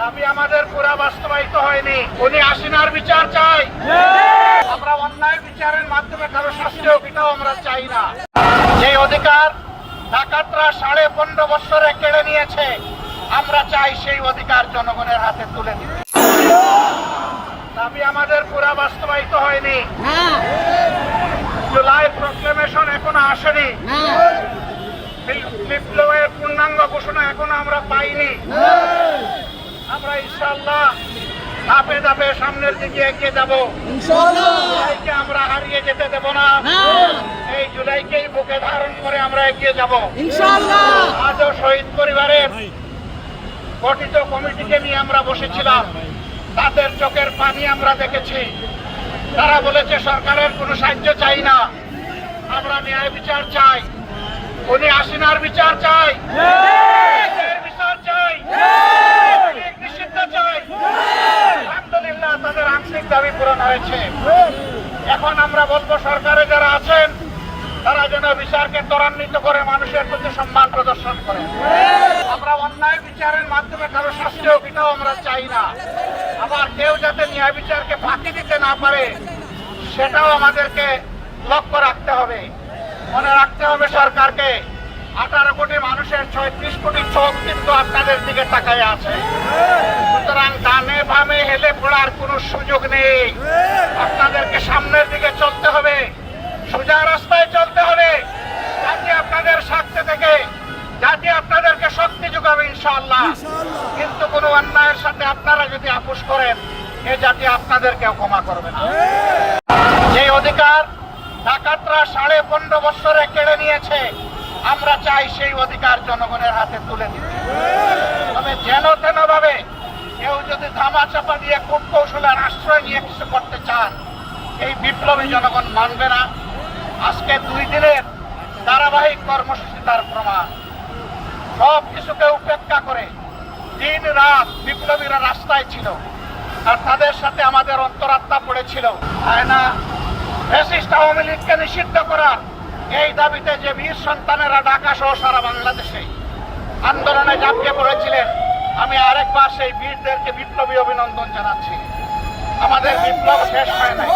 দাবি আমাদের পুরা বাস্তবায়িত হয়নি। উনি আসিনার বিচার চাই। আমরা অন্যায় বিচারের মাধ্যমে কারও শাস্তি এটাও আমরা চাই না। যে অধিকার ডাকাতরা সাড়ে পনেরো বছরে কেড়ে নিয়েছে আমরা চাই সেই অধিকার জনগণের হাতে তুলে দিতে। দাবি আমাদের পুরা বাস্তবায়িত হয়নি। জুলাই প্রক্লেমেশন এখনও আসেনি। বিপ্লবের পূর্ণাঙ্গ ঘোষণা এখনও আমরা পাইনি। আমরা ইনশাল্লাহ ধাপে ধাপে সামনের দিকে এগিয়ে যাব। জুলাইকে আমরা হারিয়ে যেতে দেব না। এই জুলাইকেই বুকে ধারণ করে আমরা এগিয়ে যাব। আজও শহীদ পরিবারের গঠিত কমিটিকে নিয়ে আমরা বসেছিলাম। তাদের চোখের পানি আমরা দেখেছি। তারা বলেছে সরকারের কোনো সাহায্য চাই না। আমরা ন্যায় বিচার চাই। উনি আসিনার বিচার চাই ন্যায়ের বিচার চাই আর্থিক নিষিদ্ধ চাই আলহামদুলিল্লাহ তাদের আংশিক দাবি পূরণ হয়েছে এখন আমরা বলব সরকারে যারা আছেন, তারা যেন বিচারকে ত্বরান্বিত করে মানুষের প্রতি সম্মান প্রদর্শন করে। আমরা অন্যায় বিচারের মাধ্যমে কারও শাস্তি এটাও আমরা চাই না। আবার কেউ যাতে ন্যায় বিচারকে ফাঁকি দিতে না পারে, সেটাও আমাদেরকে লক্ষ্য রাখতে হবে। মনে রাখতে হবে সরকারকে, আঠারো কোটি মানুষের ছয়ত্রিশ কোটি চোখ কিন্তু আপনাদের দিকে তাকায় আছে। সুতরাং হেলে পড়ার কোনো সুযোগ নেই। আপনাদেরকে সামনের দিকে চলতে হবে। সোজা রাস্তায় চলতে হবে। যাতে আপনাদের স্বার্থে থেকে যাতে আপনাদেরকে শক্তি যোগাবে ইনশাআল্লাহ। কিন্তু কোনো অন্যায়ের সাথে আপনারা যদি আপোষ করেন এ জাতি আপনাদেরকেও ক্ষমা করবে না। যে অধিকার ডাকাতরা সাড়ে পনেরো বছরে কেড়ে নিয়েছে আমরা চাই সেই অধিকার জনগণের হাতে তুলে দিতে তবে যেন তেন ভাবে কেউ ধামা চাপা দিয়ে কূট কৌশলের আশ্রয় নিয়ে কিছু করতে চান, এই বিপ্লবী জনগণ মানবে না। আজকে দুই দিনের ধারাবাহিক কর্মসূচি তার প্রমাণ। সব কিছুকে উপেক্ষা করে দিন রাত বিপ্লবীরা রাস্তায় ছিল আর তাদের সাথে আমাদের অন্তরাত্মা পড়েছিল। তাই না? ফ্যাসিস্ট আওয়ামী লীগকে নিষিদ্ধ করা এই দাবিতে যে বীর সন্তানেরা ঢাকা সহ সারা বাংলাদেশে আন্দোলনে ঝাঁপিয়ে পড়েছিলেন আমি আরেকবার সেই বীরদেরকে বিপ্লবী অভিনন্দন জানাচ্ছি। আমাদের বিপ্লব শেষ হয় নাই।